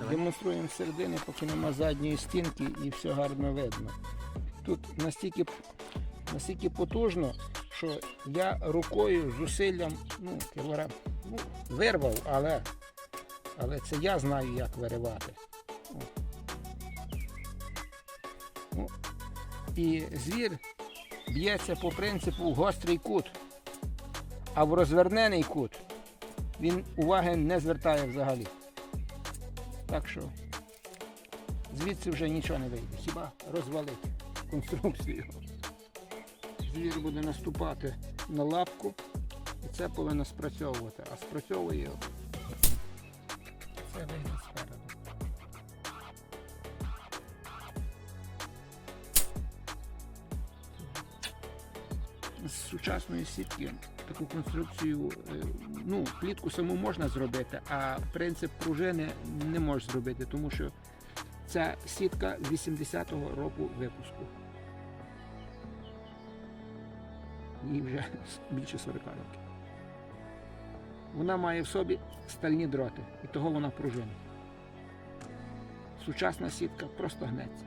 Давай. Демонструємо середини, поки нема задньої стінки і все гарно видно. Тут настільки, настільки потужно, що я рукою, зусиллям, ну, кілограм, ну, вирвав, але, але це я знаю, як виривати. Ну, і звір б'ється по принципу в гострий кут, а в розвернений кут він уваги не звертає взагалі. Так що звідси вже нічого не вийде, хіба розвалити конструкцію. Звір буде наступати на лапку і це повинно спрацьовувати, а спрацьовує це вийде спереду. З сучасної сітки таку конструкцію, е, ну, плітку саму можна зробити, а принцип пружини не можеш зробити, тому що ця сітка 80-го року випуску. Їй вже більше 40 років. Вона має в собі стальні дроти, і того вона пружина. Сучасна сітка просто гнеться.